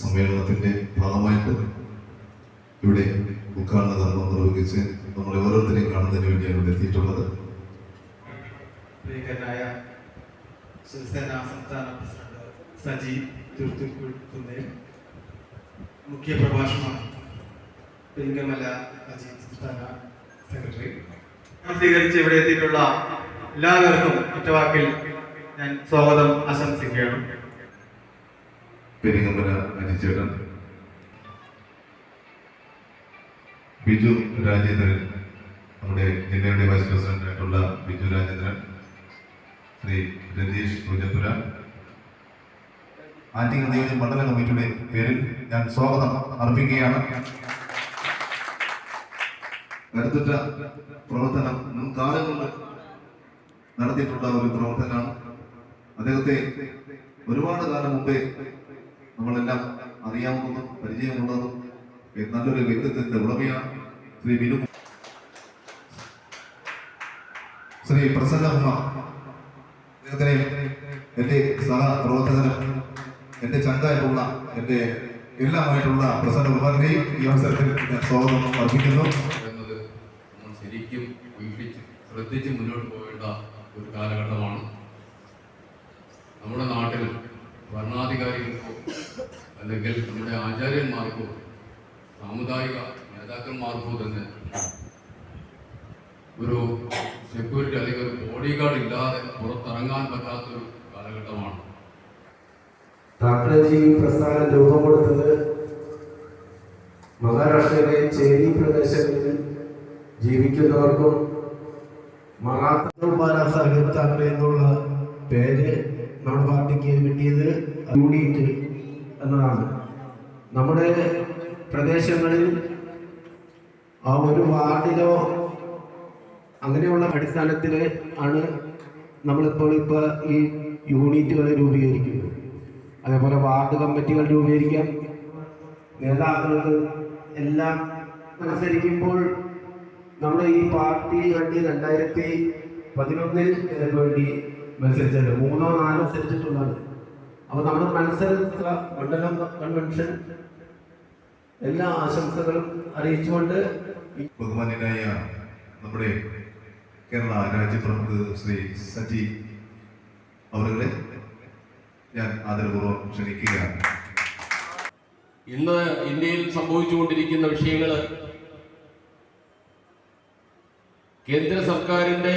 സമ്മേളനത്തിന്റെ ഭാഗമായിട്ട് ഇവിടെ ഉദ്ഘാടന ധർമ്മം നിർവഹിച്ച് നമ്മളെ ഓരോരുത്തരെയും കാണുന്നതിന് വേണ്ടിയാണ് ഇവിടെ എത്തിയിട്ടുള്ളത്. പ്രിയങ്കരനായ ശിവസേന സംസ്ഥാന പ്രസിഡന്റ് സജി തുരുത്തുക്കുന്നേൽ മുഖ്യ പ്രഭാഷണം പെരിങ്കമല അജി സംസ്ഥാന സെക്രട്ടറി. സ്വീകരിച്ച് ഇവിടെ എത്തിയിട്ടുള്ള എല്ലാവർക്കും ഒറ്റവാക്കിൽ ഞാൻ സ്വാഗതം ആശംസിക്കുകയാണ്. പെരിങ്ങമ്പല അജിച്ചേട്ടൻ ബിജു രാജേന്ദ്രൻ നമ്മുടെ ജില്ലയുടെ വൈസ് പ്രസിഡന്റ് ആയിട്ടുള്ള ബിജു രാജേന്ദ്രൻ ശ്രീ രതീഷ് പൂജപ്പുര. ആറ്റിങ്ങൽ നിയോജക മണ്ഡല കമ്മിറ്റിയുടെ പേരിൽ ഞാൻ സ്വാഗതം അർപ്പിക്കുകയാണ്. കരുത്തുറ്റ പ്രവർത്തനം മുൻകാലങ്ങളിൽ നടത്തിയിട്ടുള്ള ഒരു പ്രവർത്തനമാണ്. അദ്ദേഹത്തെ ഒരുപാട് കാലം മുമ്പേ നമ്മളെല്ലാം അറിയാവുന്നതും പരിചയമുള്ളതും നല്ലൊരു വ്യക്തിത്വത്തിന്റെ ഉടമയാണ് ശ്രീ വിനു ശ്രീ പ്രസന്നകുമാർ എന്റെ സഹപ്രവർത്തകനും എന്റെ ചങ്കായിട്ടുള്ള എന്റെ എല്ലാമായിട്ടുള്ള പ്രസന്നകുമാറിനെയും ഈ അവസരത്തിൽ ഞാൻ സ്വാഗതം അർപ്പിക്കുന്നു. എന്നത് നമ്മൾ ശരിക്കും ശ്രദ്ധിച്ച് മുന്നോട്ട് പോകേണ്ട ഒരു കാലഘട്ടമാണ്. നമ്മുടെ നാട്ടിൽ ഭരണാധികാരികൾക്കോ അല്ലെങ്കിൽ നമ്മുടെ ആചാര്യന്മാർക്കോ സാമുദായിക നേതാക്കന്മാർക്കോ തന്നെ ഒരു സെക്യൂരിറ്റി അല്ലെങ്കിൽ ഒരു ബോഡി ഗാർഡ് ഇല്ലാതെ പുറത്തിറങ്ങാൻ പറ്റാത്തൊരു കാലഘട്ടമാണ്. പ്രസ്ഥാനം രൂപം കൊടുത്തത് മഹാരാഷ്ട്രയിലെ ചേരി പ്രദേശങ്ങളിൽ ജീവിക്കുന്നവർക്കും മഹാത്മാ സാഹിബ് താക്കറെ എന്നുള്ള പേര് നമ്മുടെ പാർട്ടിക്ക് കിട്ടിയത് യൂണിറ്റ് എന്നതാണ് നമ്മുടെ പ്രദേശങ്ങളിൽ ആ ഒരു വാർഡിലോ അങ്ങനെയുള്ള അടിസ്ഥാനത്തിൽ ആണ് നമ്മളിപ്പോൾ ഇപ്പോൾ ഈ യൂണിറ്റുകൾ രൂപീകരിക്കുന്നത്. അതേപോലെ വാർഡ് കമ്മിറ്റികൾ രൂപീകരിക്കാം. നേതാക്കൾക്ക് എല്ലാം മത്സരിക്കുമ്പോൾ നമ്മുടെ ഈ പാർട്ടി വേണ്ടി രണ്ടായിരത്തി പതിനൊന്നിൽ വേണ്ടി മത്സരിച്ചത് മൂന്നോ നാലോ മത്സരിച്ചിട്ടുള്ളത് അപ്പോൾ നമ്മുടെ മത്സരിച്ച മണ്ഡലം കൺവെൻഷൻ എല്ലാ ആശംസകളും അറിയിച്ചുകൊണ്ട് ബഹുമാന്യനായ നമ്മുടെ കേരള രാജ്യപ്രമുഖ ശ്രീ സജി അവരുടെ ഞാൻ ആദരപൂർവം ക്ഷണിക്കുകയാണ്. ഇന്ന് ഇന്ത്യയിൽ സംഭവിച്ചുകൊണ്ടിരിക്കുന്ന വിഷയങ്ങൾ കേന്ദ്ര സർക്കാരിന്റെ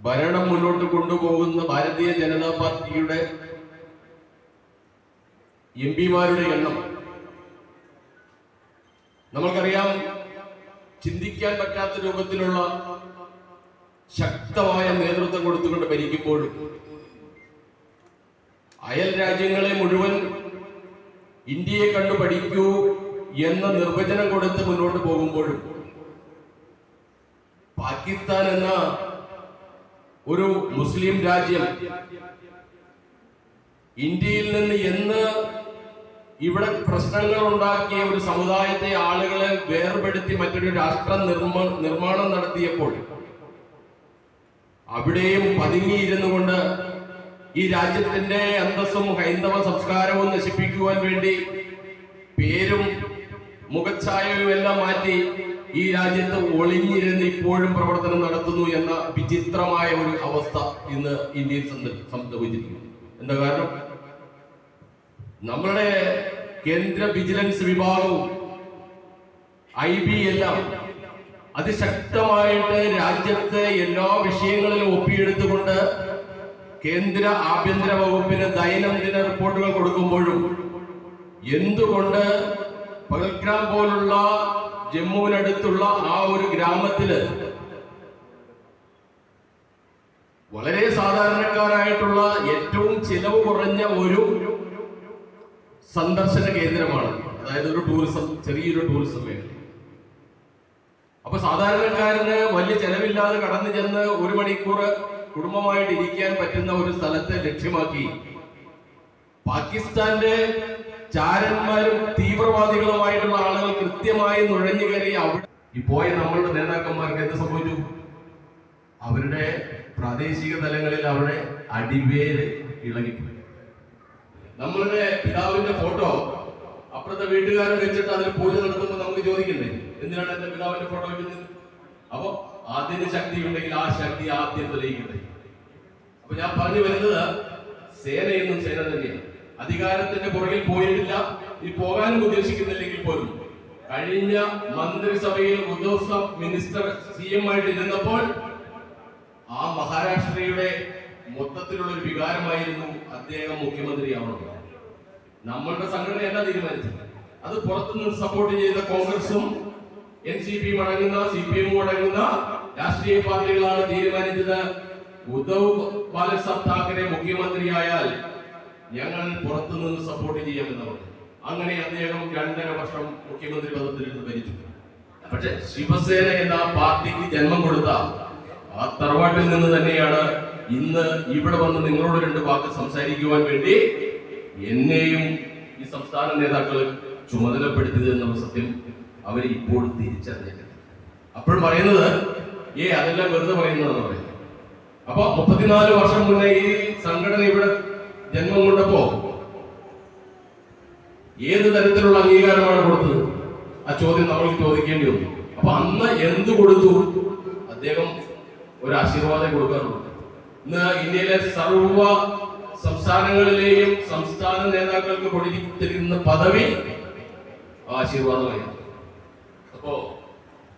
ഭരണം മുന്നോട്ട് കൊണ്ടുപോകുന്ന ഭാരതീയ ജനതാ പാർട്ടിയുടെ എം പിമാരുടെ എണ്ണം. നമ്മൾക്കറിയാം ചിന്തിക്കാൻ പറ്റാത്ത രൂപത്തിലുള്ള ശക്തമായ നേതൃത്വം കൊടുത്തുകൊണ്ട് ഭരിക്കുമ്പോഴും അയൽ രാജ്യങ്ങളെ മുഴുവൻ ഇന്ത്യയെ കണ്ടു പഠിക്കൂ എന്ന നിർവചനം കൊടുത്ത് മുന്നോട്ട് പോകുമ്പോഴും പാകിസ്ഥാൻ എന്ന ഒരു മുസ്ലിം രാജ്യം ഇന്ത്യയിൽ നിന്ന് എന്ന് ഇവിടെ പ്രശ്നങ്ങൾ ഉണ്ടാക്കിയ ഒരു സമുദായത്തെ ആളുകളെ വേർപെടുത്തി മറ്റൊരു രാഷ്ട്ര നിർമ്മ നിർമ്മാണം നടത്തിയപ്പോൾ അവിടെയും പതുങ്ങിയിരുന്നു കൊണ്ട് ഈ രാജ്യത്തിന്റെ അന്തസ്സും ഹൈന്ദവ സംസ്കാരവും നശിപ്പിക്കുവാൻ വേണ്ടി പേരും മുഖച്ഛായയും എല്ലാം മാറ്റി ഈ രാജ്യത്ത് ഒളിഞ്ഞിരുന്ന് ഇപ്പോഴും പ്രവർത്തനം നടത്തുന്നു എന്ന വിചിത്രമായ ഒരു അവസ്ഥ ഇന്ന് ഇന്ത്യയിൽ സംഭ- സംഭവിച്ചിരിക്കുന്നു എന്താ കാരണം? നമ്മളുടെ കേന്ദ്ര വിജിലൻസ് വിഭാഗവും ഐ ബി എല്ലാം അതിശക്തമായിട്ട് രാജ്യത്തെ എല്ലാ വിഷയങ്ങളിലും ഒപ്പിയെടുത്തുകൊണ്ട് കേന്ദ്ര ആഭ്യന്തര വകുപ്പിന് ദൈനംദിന റിപ്പോർട്ടുകൾ കൊടുക്കുമ്പോഴും എന്തുകൊണ്ട് പകൽഗ്രാം പോലുള്ള ജമ്മുവിനടുത്തുള്ള ആ ഒരു ഗ്രാമത്തിൽ വളരെ സാധാരണക്കാരായിട്ടുള്ള ഏറ്റവും ചിലവ് കുറഞ്ഞ ഒരു സന്ദർശന കേന്ദ്രമാണ്. അതായത് ഒരു ടൂറിസം ചെറിയൊരു ടൂറിസം മേഖല. അപ്പൊ സാധാരണക്കാരന് വലിയ ചെലവില്ലാതെ കടന്നു ചെന്ന് ഒരു മണിക്കൂർ കുടുംബമായിട്ട് ഇരിക്കാൻ പറ്റുന്ന ഒരു സ്ഥലത്തെ ലക്ഷ്യമാക്കി പാകിസ്ഥാന്റെ ചാരന്മാരും തീവ്രവാദികളുമായിട്ടുള്ള കൃത്യമായി നുഴഞ്ഞു കയറി അവിടെ ഈ പോയ നമ്മളുടെ നേതാക്കന്മാർക്ക് എന്ത് സംഭവിച്ചു? അവരുടെ പ്രാദേശിക തലങ്ങളിൽ അവിടെ അടിവേര് ഇളകിപ്പോയി. നമ്മളുടെ പിതാവിന്റെ ഫോട്ടോ അപ്പുറത്തെ വീട്ടുകാരെ വെച്ചിട്ട് അതിൽ പൂജ നടത്തുമ്പോൾ നമുക്ക് ചോദിക്കണ്ടേ? എന്തിനാണ് എന്റെ പിതാവിന്റെ ഫോട്ടോ വെക്കുന്നത്? അപ്പൊ അതിന് ശക്തി ഉണ്ടെങ്കിൽ ആ ശക്തി ആദ്യം തെളിയിക്കട്ടെ അപ്പൊ ഞാൻ പറഞ്ഞു വരുന്നത് സേനയെന്നും സേന തന്നെയാണ്. അധികാരത്തിന്റെ പുറകിൽ പോയിട്ടില്ല. ഈ പോകാനും ഉദ്ദേശിക്കുന്നില്ലെങ്കിൽ പോലും. കഴിഞ്ഞ മന്ത്രിസഭയിൽ ഉദ്യോഗസ്ഥ മിനിസ്റ്റർ സി എം ആയിട്ട് ഇരുന്നപ്പോൾ ആ മഹാരാഷ്ട്രയുടെ മൊത്തത്തിലുള്ള ഒരു വികാരമായിരുന്നു അദ്ദേഹം മുഖ്യമന്ത്രിയാവുന്നത് നമ്മളുടെ സംഘടന എന്താ തീരുമാനിച്ചത്? അത് പുറത്തുനിന്ന് സപ്പോർട്ട് ചെയ്ത കോൺഗ്രസും എൻ സി പിയും അടങ്ങുന്ന സി പി എമ്മും അടങ്ങുന്ന രാഷ്ട്രീയ പാർട്ടികളാണ് തീരുമാനിച്ചത്. ഉദ്ധവ് ബാലസാബ് താക്കറെ മുഖ്യമന്ത്രിയായാൽ ഞങ്ങൾ പുറത്തുനിന്ന് സപ്പോർട്ട് ചെയ്യാമെന്ന് പറഞ്ഞു. അങ്ങനെ അദ്ദേഹം രണ്ടര വർഷം മുഖ്യമന്ത്രി പദത്തിൽ നിന്ന് ഭരിച്ചു. പക്ഷെ ശിവസേന എന്ന പാർട്ടിക്ക് ജന്മം കൊടുത്ത ആ തറവാട്ടിൽ നിന്ന് തന്നെയാണ് ഇന്ന് ഇവിടെ വന്ന് നിങ്ങളോട് രണ്ട് വാക്ക് സംസാരിക്കുവാൻ വേണ്ടി എന്നെയും ഈ സംസ്ഥാന നേതാക്കൾ ചുമതലപ്പെടുത്തിയത് എന്നുള്ള സത്യം അവർ ഇപ്പോൾ തിരിച്ചറിഞ്ഞിട്ടുണ്ട് അപ്പോഴും പറയുന്നത് ഏ അതെല്ലാം വെറുതെ പറയുന്നതെന്ന് പറയുന്നത്. അപ്പൊ മുപ്പത്തിനാല് വർഷം മുന്നേ ഈ സംഘടന ഇവിടെ ജന്മം കൊണ്ടപ്പോ ഏത് തരത്തിലുള്ള അംഗീകാരമാണ് കൊടുത്തത്? ആ ചോദ്യം നമ്മൾക്ക് ചോദിക്കേണ്ടി വന്നു. അപ്പൊ അന്ന് എന്ത് കൊടുത്തു? അദ്ദേഹം ഒരു ആശീർവാദം കൊടുക്കാറുണ്ട്. ഇന്ന് ഇന്ത്യയിലെ സർവ സംസ്ഥാനങ്ങളിലെയും സംസ്ഥാന നേതാക്കൾക്ക് കൊടുത്തിരിക്കുന്ന പദവി ആശീർവാദമായിരുന്നു അപ്പോ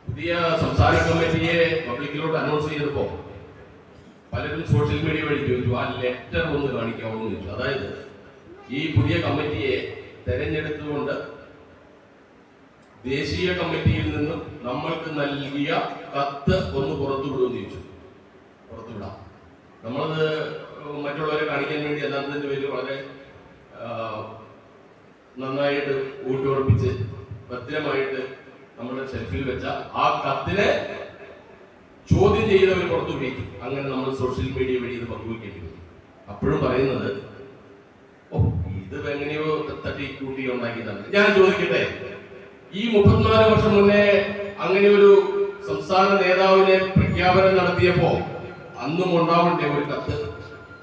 പുതിയ സംസ്ഥാന കമ്മിറ്റിയെ പബ്ലിക്കിലോട്ട് അനൗൺസ് ചെയ്തപ്പോ പലരും സോഷ്യൽ മീഡിയ വഴി ചോദിച്ചു ആ ലെറ്റർ ഒന്ന് കാണിക്കാമോ എന്ന് ചോദിച്ചു. അതായത് ഈ പുതിയ കമ്മിറ്റിയെ തെരഞ്ഞെടുത്തുകൊണ്ട് ദേശീയ കമ്മിറ്റിയിൽ നിന്നും നമ്മൾക്ക് നൽകിയ കത്ത് ഒന്ന് പുറത്തു വിടുമെന്ന് ചോദിച്ചു. പുറത്തുവിടാം. നമ്മളത് മറ്റുള്ളവരെ കാണിക്കാൻ വേണ്ടി അല്ലാത്തതിന്റെ പേര് വളരെ നന്നായിട്ട് ഊട്ടുറപ്പിച്ച് ഭദ്രമായിട്ട് നമ്മുടെ ഷെൽഫിൽ വെച്ച ആ കത്തിനെ ചോദ്യം ചെയ്തവർ പുറത്തു വിളിക്കും അങ്ങനെ നമ്മൾ സോഷ്യൽ മീഡിയ വഴി ഇത് പങ്കുവയ്ക്കേണ്ടി വരും അപ്പോഴും പറയുന്നത് തട്ടി കൂട്ടി ഉണ്ടാക്കിയതാണ് ഞാൻ ചോദിക്കട്ടെ? ഈ മുപ്പത്തിനാല് വർഷം മുന്നേ അങ്ങനെ ഒരു സംസ്ഥാന നേതാവിനെ പ്രഖ്യാപനം നടത്തിയപ്പോ അന്നും ഉണ്ടാവണ്ടേ ഒരു കത്ത്?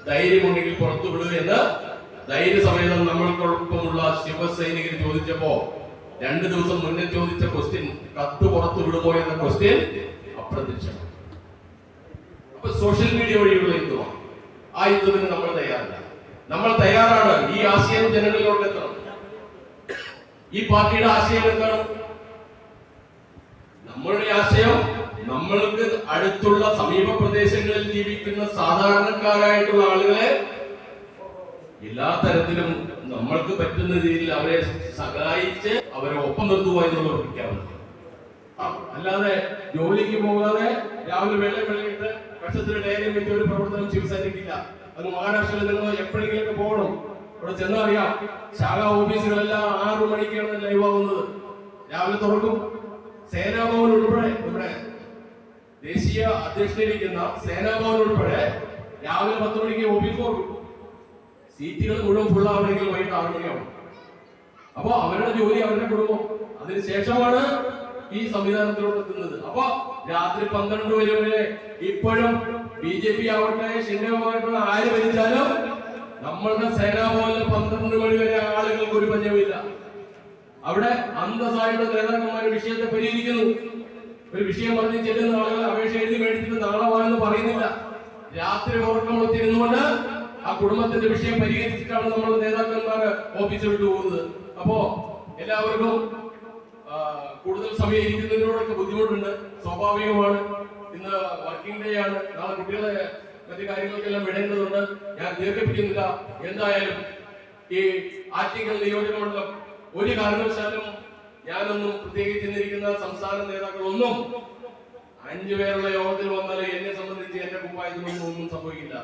ധൈര്യമുണ്ടെങ്കിൽ പുറത്തു വിടുക എന്ന് ധൈര്യസമേതം നമ്മൾക്കൊപ്പമുള്ള ശിവസൈനികർ ചോദിച്ചപ്പോ രണ്ട് ദിവസം മുന്നേ ചോദിച്ച ക്വസ്റ്റ്യൻ കത്ത് പുറത്തു വിടുമോ എന്ന ക്വസ്റ്റ്യൻ അപ്രത്യക്ഷം. അപ്പൊ സോഷ്യൽ മീഡിയ വഴിയുള്ള യുദ്ധമാണ്. ആ യുദ്ധത്തിന് നമ്മൾ തയ്യാറല്ല. നമ്മൾ തയ്യാറാണ്. ഈ ആശയം ജനങ്ങളിലോട്ട് ഈ പാർട്ടിയുടെ ആശയം എന്താണ്? നമ്മളുടെ ആശയം നമ്മൾക്ക് അടുത്തുള്ള സമീപ പ്രദേശങ്ങളിൽ ജീവിക്കുന്ന സാധാരണക്കാരായിട്ടുള്ള ആളുകളെ എല്ലാ തരത്തിലും നമ്മൾക്ക് പറ്റുന്ന രീതിയിൽ അവരെ സഹായിച്ച് അവരെ ഒപ്പം നിർത്തുക എന്നുള്ള പ്രഖ്യാപനം അല്ലാതെ ജോലിക്ക് പോകാതെ രാവിലെ വെള്ളം വെള്ളയിട്ട് കക്ഷത്തിന് ഡയറി വെച്ച ഒരു പ്രവർത്തനം ശിവസേനയ്ക്കില്ല അത് മഹാരാഷ്ട്രയിൽ നിങ്ങൾ എപ്പോഴെങ്കിലൊക്കെ പോകണം. ഇവിടെ ചെന്നറിയാം. ശാഖ ഓഫീസുകളെല്ലാം ആറു മണിക്കാണ് ലൈവ് ആവുന്നത് രാവിലെ തുറക്കും. സേനാഭവൻ ഉൾപ്പെടെ ഇവിടെ ദേശീയ അധ്യക്ഷനിരിക്കുന്ന സേനാഭവൻ ഉൾപ്പെടെ രാവിലെ പത്ത് മണിക്ക് ഓഫീസ് തുറക്കും. സീറ്റുകൾ മുഴുവൻ ഫുൾ ആവണമെങ്കിൽ വൈകിട്ട് ആറു മണിയാവും. അപ്പൊ അവരുടെ ജോലി അവരുടെ കുടുംബം. അതിനുശേഷമാണ് ഈ സംവിധാനത്തിലോട്ട് എത്തുന്നത്. അപ്പൊ രാത്രി പന്ത്രണ്ട് വരെ ഇപ്പോഴും ബി ജെ പി ആവട്ടെ ഷിൻഡമായിട്ടുള്ള ആര് ഭരിച്ചാലും നമ്മളുടെ സേനാഭവനിൽ പന്ത്രണ്ട് മണി വരെ ആളുകൾക്ക് ഒരു പഞ്ചമില്ല അവിടെ അന്തസ്സായിട്ട് നേതാക്കന്മാർ വിഷയത്തെ പരിഹരിക്കുന്നു. ഒരു വിഷയം പറഞ്ഞ് ചെല്ലുന്ന ആളുകൾ അപേക്ഷ എഴുതി മേടിച്ചിട്ട് നാളെ വാങ്ങുന്നു പറയുന്നില്ല. രാത്രി ഉറക്കമുളത്തിരുന്നുകൊണ്ട് ആ കുടുംബത്തിന്റെ വിഷയം പരിഹരിച്ചിട്ടാണ് നമ്മൾ നേതാക്കന്മാർ ഓഫീസ് വിട്ടു പോകുന്നത്. അപ്പോ എല്ലാവർക്കും കൂടുതൽ സമയം ഇരിക്കുന്നതിനോടൊക്കെ ബുദ്ധിമുട്ടുണ്ട്. സ്വാഭാവികമാണ്. ഇന്ന് വർക്കിംഗ് ഡേ ആണ്. നാളെ കുട്ടികളെ മറ്റു കാര്യങ്ങൾക്കെല്ലാം വിടേണ്ടതുണ്ട്. ഞാൻ ദീർഘിപ്പിക്കുന്നില്ല. എന്തായാലും ഈ ആറ്റിങ്ങൽ നിയോജകമണ്ഡലം ഒരു കാരണവശാലും ഞാനൊന്നും പ്രത്യേകിച്ച് ഇന്നിരിക്കുന്ന സംസ്ഥാന നേതാക്കളൊന്നും അഞ്ചു പേരുള്ള യോഗത്തിൽ വന്നാൽ എന്നെ സംബന്ധിച്ച് എന്റെ കുമ്പായത്തിനൊന്നും ഒന്നും സംഭവിക്കില്ല.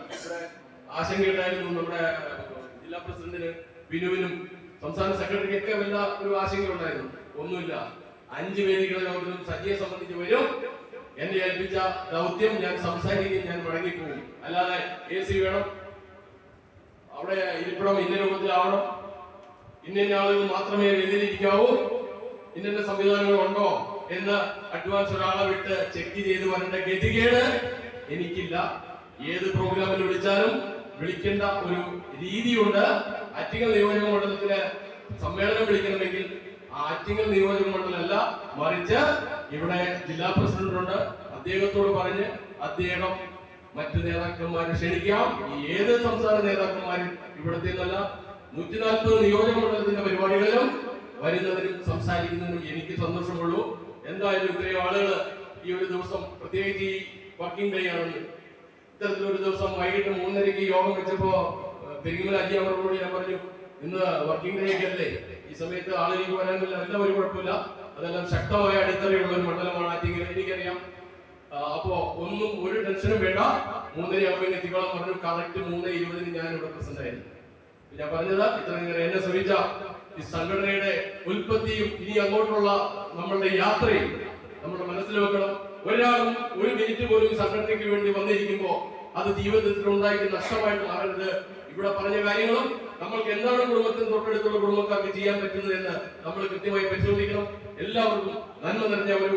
ആശങ്കയുണ്ടായിരുന്നു നമ്മുടെ ജില്ലാ പ്രസിഡന്റിന് ബിനുവിനും സംസ്ഥാന സെക്രട്ടറിക്കൊക്കെ വല്ല ഒരു ആശങ്കയുണ്ടായിരുന്നു. ഒന്നുമില്ല. അഞ്ചു പേരുകളുടെ യോഗത്തിലും സജിയെ സംബന്ധിച്ച് വരും. എന്നെ ഏൽപ്പിച്ച ദൗത്യം ഞാൻ സംസാരിക്കും ഞാൻ മടങ്ങിപ്പോകും അല്ലാതെ എ സി വേണം. അവിടെ ഇരിപ്പിടം ഇന്ന രൂപത്തിലാവണം. ഇന്ന ആളുകൾ മാത്രമേ വെല്ലിരിക്കാവൂ ഇന്ന സംവിധാനങ്ങൾ ഉണ്ടോ എന്ന് അഡ്വാൻസ് ഒരാളെ വിട്ട് ചെക്ക് ചെയ്ത് വരേണ്ട ഗതികേട് എനിക്കില്ല. ഏത് പ്രോഗ്രാമിൽ വിളിച്ചാലും വിളിക്കേണ്ട ഒരു രീതിയുണ്ട്. ആറ്റിങ്ങൽ നിയോജക മണ്ഡലത്തിലെ സമ്മേളനം വിളിക്കണമെങ്കിൽ ആറ്റിങ്ങൽ നിയോജക മണ്ഡലമല്ല മറിച്ച് ഇവിടെ ജില്ലാ പ്രസിഡന്റ് ഉണ്ട് അദ്ദേഹത്തോട് പറഞ്ഞ് അദ്ദേഹം മറ്റു നേതാക്കന്മാരെ ക്ഷണിക്കാം. ഏത് സംസ്ഥാന നേതാക്കന്മാരും ഇവിടുത്തെ നല്ല നൂറ്റി നാൽപ്പത് നിയോജക മണ്ഡലത്തിന്റെ പരിപാടികളിലും വരുന്നതിനും സംസാരിക്കുന്നതിനും എനിക്ക് സന്തോഷമുള്ളൂ. എന്തായാലും ഇത്രയും ആളുകൾ ഈ ഒരു ദിവസം പ്രത്യേകിച്ച് ഈ വർക്കിംഗ് ഡേ ആണ്. ഇത്തരത്തിലൊരു ദിവസം വൈകിട്ട് മൂന്നരയ്ക്ക് യോഗം വെച്ചപ്പോ പെരുമല അജി അവരോട് ഞാൻ പറഞ്ഞു ഇന്ന് വർക്കിംഗ് ഡേ ഒക്കെ അല്ലേ? ഈ സമയത്ത് ആളുകൾക്ക് വരാനില്ല എല്ലാം ഒരു കുഴപ്പമില്ല. അതെല്ലാം ശക്തമായ അടിത്തറയുള്ള ഒരു മണ്ഡലമാണ് ആറ്റിങ്ങൽ എനിക്കറിയാം. അപ്പോ ഒന്നും ഒരു ടെൻഷനും വേണ്ട. മൂന്നര ആകുമ്പോൾ എത്തിക്കോളം പറഞ്ഞു കറക്റ്റ് മൂന്ന് ഇരുപതിന് ഞാൻ ഇവിടെ പ്രസന്റ് ആയിരുന്നു ഞാൻ പറഞ്ഞത് ഇത്ര നേരം എന്നെ ശ്രമിച്ച ഈ സംഘടനയുടെ ഉൽപ്പത്തിയും ഇനി അങ്ങോട്ടുള്ള നമ്മളുടെ യാത്രയും നമ്മുടെ മനസ്സിൽ വെക്കണം. ഒരാളും ഒരു മിനിറ്റ് പോലും സംഘടനയ്ക്ക് വേണ്ടി വന്നിരിക്കുമ്പോൾ അത് ജീവിതത്തിൽ ഉണ്ടായിട്ട് നഷ്ടമായിട്ട് മാറരുത്. ഇവിടെ പറഞ്ഞ കാര്യങ്ങളും നമ്മൾക്ക് എന്താണ് കുടുംബത്തിന് തൊട്ടടുത്തുള്ള കുടുംബക്കാർക്ക് ചെയ്യാൻ പറ്റുന്നത് എന്ന് നമ്മൾ കൃത്യമായി പരിശോധിക്കണം. എല്ലാവർക്കും നന്മ നിറഞ്ഞ ഒരു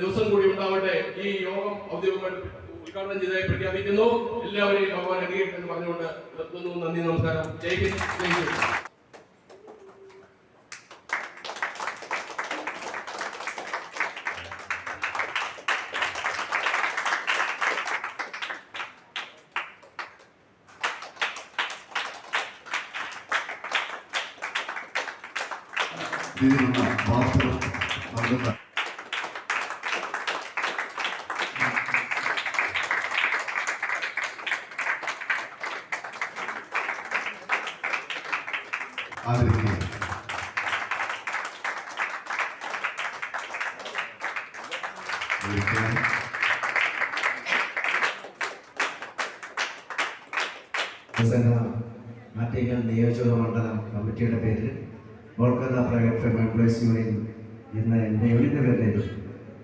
ദിവസം കൂടി ഉണ്ടാവട്ടെ. ഈ യോഗം ഔദ്യോഗികമായി ഉദ്ഘാടനം ചെയ്തതായി പ്രഖ്യാപിക്കുന്നു. എല്ലാവരെയും ഭഗവാൻ അനുഗ്രഹിക്കട്ടെ എന്ന് പറഞ്ഞുകൊണ്ട് നിർത്തുന്നു. നന്ദി നമസ്കാരം. ജയ് ഹിന്ദ്. ജയ് ഇതിനുള്ള വാർത്തകൾ നൽകുന്ന ആദരിക്കുക ആദരിക്കാൻ യുവസേന നിയോജക മണ്ഡലം കമ്മിറ്റിയുടെ പേരിൽ കേരള പ്രൈവറ്റ് എംപ്ലോയീസ് യൂണിയൻ എന്ന എന്റെ യൂണിയന്റെ പേരിൽ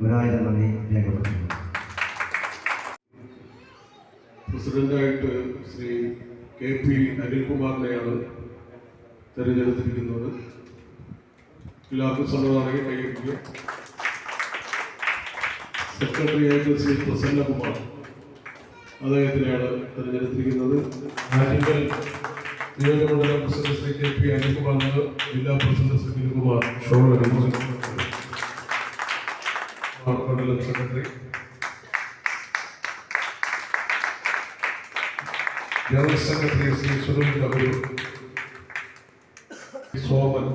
ഒരായിരം നന്ദി രേഖപ്പെടുത്തുന്നു. പ്രസിഡന്റായിട്ട് ശ്രീ കെ പി അനിൽകുമാറിനെയാണ് തെരഞ്ഞെടുത്തിരിക്കുന്നത്. എല്ലാവർക്കും സമ്മതമാണെങ്കിൽ കൈയ്യടിക്കുക സെക്രട്ടറിയായിട്ട് ശ്രീ പ്രസന്നകുമാർ അദ്ദേഹത്തിനെയാണ് തെരഞ്ഞെടുത്തിരിക്കുന്നത്. ആറ്റിങ്കൽ നിയോജകമണ്ഡലം president Shri K P Anilkumar ജില്ലാ പ്രസിഡന്റ് ശ്രീ അനിൽകുമാർ ഷോള മണ്ഡലം secretary. General secretary Shri Sunil Kapoor Soman.